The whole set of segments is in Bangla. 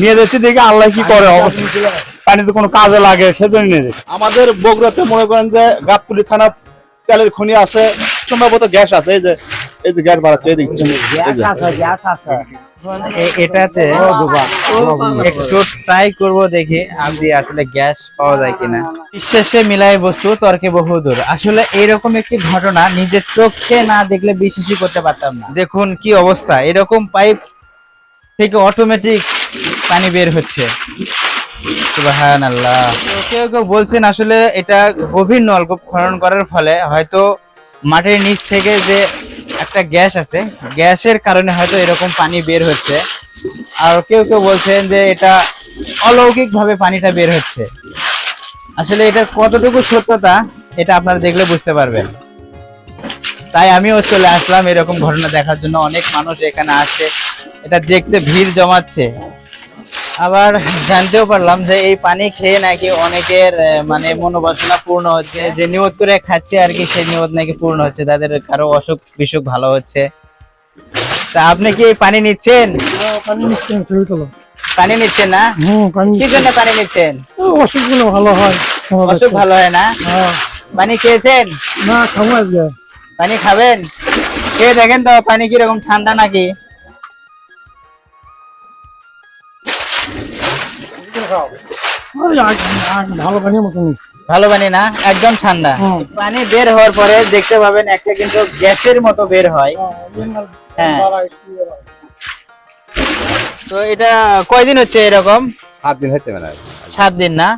নিয়ে যাচ্ছি দেখি আল্লাহ কি করে। পানিতে কোনো কাজে লাগে সেজন্য নিয়ে যাচ্ছি। আমাদের বগুড়াতে মনে করেন যে গাবতলি থানা তেলের খনি আছে সম্ভবত গ্যাস আছে এই যে এই যে গ্যাস বাড়াচ্ছে এই এটাতে একটু ট্রাই করব দেখি আমি আসলে গ্যাস পাওয়া যায় কিনা। বিশ্বাসে মিলাই বস্তু তর্কে বহুদূর আসলে এরকম একটি ঘটনা নিজের চোখে না দেখলে বিশ্বাসই করতে পারতাম না। দেখুন কি অবস্থা। এরকম পাইপ থেকে অটোমেটিক পানি বের হচ্ছে। কেউ কেউ বলছেন আসলে এটা গভীর নলকূপ খনন করার ফলে হয়তো মাটির নিচ থেকে যে একটা গ্যাস আছে, গ্যাসের কারণে হয়তো এরকম পানি বের হচ্ছে। আর কেউ কেউ বলছেন যে এটা অলৌকিক ভাবে পানিটা বের হচ্ছে। আসলে এটা কতটুকু সত্যতা, এটা আপনারা দেখলে বুঝতে পারবেন। তাই আমিও চলে আসলাম এরকম ঘটনা দেখার জন্য। অনেক মানুষ এখানে আসছে এটা দেখতে ভিড় জমাচ্ছে। আবার জানতেও পারলাম যে এই পানি খেয়ে নাকি অনেকের মানে মনোবাসনা পূর্ণ হচ্ছে যে নিয়ত করে খাচ্ছে আর কি সেই নিয়ত নাকি পূর্ণ হচ্ছে তাদের কারও অসুখ বিসুখ ভালো হচ্ছে। তা আপনি কি এই পানি নিচ্ছেন? পানি নিচ্ছেন ছবি তোলো। পানি নিচ্ছেন না? হুম কি জন্য পানি নিচ্ছেন? অসুখগুলো ভালো হয় অসুখ ভালো হয় না? হ্যাঁ। পানি খেয়েছেন? না খাব পানি খাবেন? খেয়ে দেখেন তো পানি কীরকম ঠান্ডা নাকি? ভালো পানির মতন ভালো পানি না একদম ঠান্ডা। পানি বের হওয়ার পরে দেখতে পাবেন একটা কিন্তু গ্যাসের মতো বের হয়। হ্যাঁ। তো এটা কয়দিন হচ্ছে এরকম? সাত দিন হচ্ছে মানে। সাত দিন না?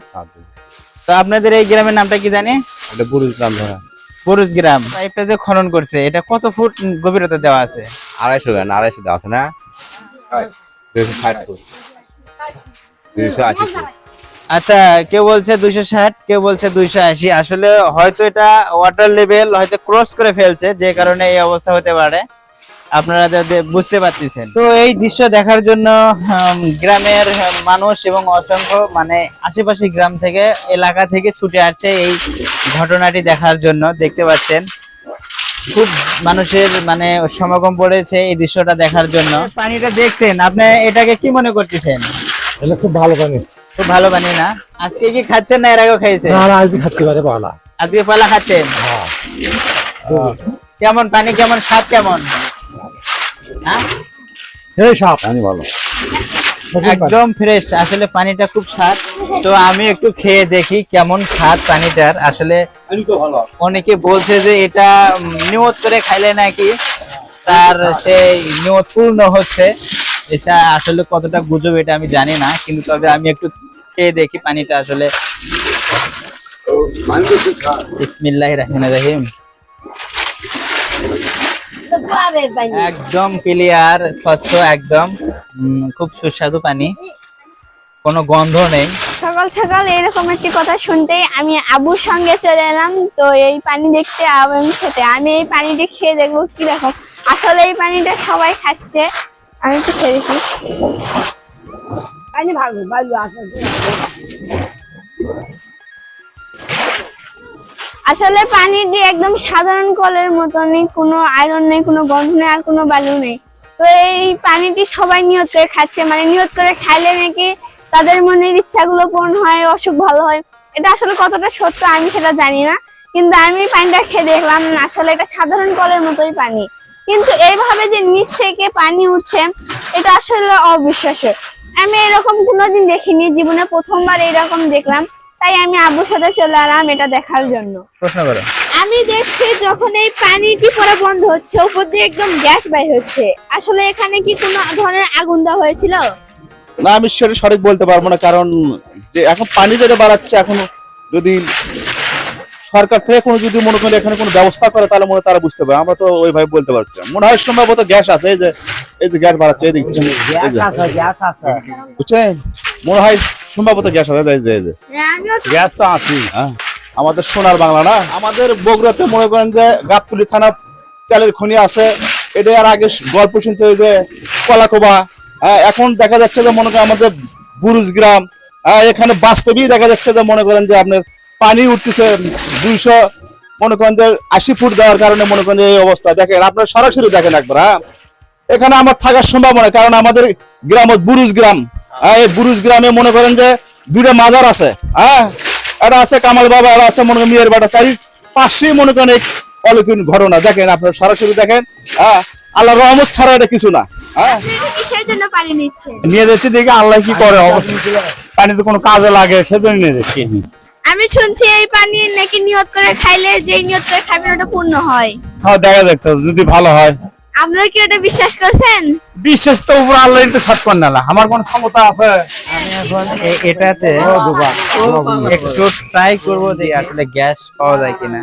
তো আপনাদের এই গ্রামের নামটা কি জানি? এটা ধরা। বুরুজ গ্রাম। পাইপটা যে খনন করছে এটা কত ফুট গভীরতা দেওয়া আছে? আড়াইশো আড়াইশো দেওয়া আছে না? দুইশো ষাট ফুট। আচ্ছা কেউ বলছে দুইশো ষাট কেউ বলছে দুইশো আশি। আসলে হয়তো এটা ওয়াটার লেভেল হয়তো ক্রস করে ফেলছে যে কারণে এই অবস্থা হতে পারে। আপনারা যাতে বুঝতে পারতেছেন। তো এই দৃশ্য দেখার জন্য গ্রামের মানুষ এবং অসংখ্য মানে আশেপাশে গ্রাম থেকে এলাকা থেকে ছুটে আসছে এই ঘটনাটি দেখার জন্য। দেখতে পাচ্ছেন খুব মানুষের মানে সমাগম পড়েছে এই দৃশ্যটা দেখার জন্য। পানিটা দেখছেন আপনি এটাকে কি মনে করতেছেন? এটা খুব ভালো পানি। খুব ভালো পানি না? আজকে কি খাচ্ছেন না এর আগেও খাইছেন আর আজকে খাচ্ছি পারে পালা। আজকে পালা খাচ্ছেন? কেমন পানি কেমন স্বাদ কেমন? হ্যাঁ? এই সাপ। পানি ভালো। একদম ফ্রেশ আসলে পানিটা খুব স্বাদ। তো আমি একটু খেয়ে দেখি কেমন স্বাদ পানিটার। আসলে অনেকে বলছে যে এটা নিয়ত করে খাইলে নাকি তার সেই নিয়ত পূর্ণ হচ্ছে। এটা আসলে কতটা গুজব এটা আমি জানি না, কিন্তু তবে আমি একটু খেয়ে দেখি পানিটা আসলে। রহিম। একদম ক্লিয়ার স্বচ্ছ, একদম খুব সুস্বাদু পানি। কোনো গন্ধ নেই। সকাল সকাল এরকম একটি কথা শুনতেই আমি আবুর সঙ্গে চলে এলাম, তো এই পানি দেখতে এবং খেতে। আমি এই পানিটি খেয়ে দেখব কীরকম। আসলে এই পানিটা সবাই খাচ্ছে। আমি একটু খেয়ে দেখি। পানি ভালো ভালো আসলে পানিটি একদম সাধারণ কলের মতনই কোনো আয়রন নেই কোনো গন্ধ নেই আর কোনো বালু নেই। তো এই পানিটি সবাই নিয়ত করে খাচ্ছে মানে নিয়ত করে খাইলে নাকি তাদের মনের ইচ্ছাগুলো পূরণ হয় অসুখ ভালো হয়। এটা আসলে কতটা সত্য আমি সেটা জানি না কিন্তু আমি পানিটা খেয়ে দেখলাম না, আসলে এটা সাধারণ কলের মতোই পানি। কিন্তু এইভাবে যে নিচ থেকে পানি উঠছে এটা আসলে অবিশ্বাস্য। আমি এরকম কোনোদিন দেখিনি জীবনে প্রথমবার এরকম দেখলাম। তাই আমি আব্বুর সাথে চলে এলাম এটা দেখার জন্য। প্রশ্ন করো। আমি দেখছি যখন এই পানিটি পরে বন্ধ হচ্ছে উপর দিয়ে একদম গ্যাস বাইর হচ্ছে। আসলে এখানে কি কোনো ধরনের আগুন দেওয়া হয়েছিল? না আমি সঠিক বলতে পারব না কারণ যে এখন পানি যেটা বাড়াচ্ছে এখন যদি সরকার থেকে কোনো যদি মনে করি এখানে কোনো ব্যবস্থা করে তাহলে মনে হয় তারা বুঝতে পারে। আমরা তো ওইভাবে বলতে পারছি মনে হয় সম্ভবত গ্যাস আছে এই যে এই যে গ্যাস বাড়াচ্ছে এই দেখছেন বুঝছেন? মনে হয় সম্ভবত গ্যাস আছে এই যে এই যে। গ্যাস তো আছে। হ্যাঁ আমাদের সোনার বাংলা না? আমাদের বগুড়াতে মনে করেন যে গাবতলি থানা তেলের খনি আছে এটা আর আগে গল্প শুনছে ওই যে কলাকোবা। হ্যাঁ এখন দেখা যাচ্ছে যে মনে করেন আমাদের বুরুজ গ্রাম হ্যাঁ এখানে বাস্তবেই দেখা যাচ্ছে যে মনে করেন যে আপনার পানি উঠতেছে দুইশো মনে করেন যে আশি ফুট দেওয়ার কারণে মনে করেন এই অবস্থা। দেখেন আপনার সরাসরি দেখেন একবার হ্যাঁ? এখানে আমার থাকার সম্ভাবনা কারণ আমাদের গ্রাম বুরুজ গ্রাম। হ্যাঁ, এই বুরুজ গ্রামে মনে করেন যে দুইটা মাজার আছে হ্যাঁ? এটা আছে কামাল বাবা এটা আছে মনে করেন মিয়ের বাটা তাই পাশেই মনে করেন এক অলৌকিক ঘটনা। দেখেন আপনারা সরাসরি দেখেন হ্যাঁ? আল্লাহ রহমত ছাড়া এটা কিছু না হ্যাঁ? কিসের জন্য পানি নিচ্ছে নিয়ে যাচ্ছি দেখি আল্লাহ কি করে অবস্থা পানিতে কোনো কাজে লাগে সেজন্য নিয়ে যাচ্ছি। আমি শুনছি এই পানি নাকি নিয়ত করে খাইলে যেই নিয়ত করে খাবেন ওটা পূর্ণ হয়। হ্যাঁ দেখা যাক তো যদি ভালো হয়। আপনারা কি ওটা বিশ্বাস করছেন? বিশ্বাস তো উপর আল্লাহ তো সাত কর না আমার কোন ক্ষমতা আছে? আমি এখন এটাতে একটু ট্রাই করব দেখি আসলে গ্যাস পাওয়া যায় কিনা।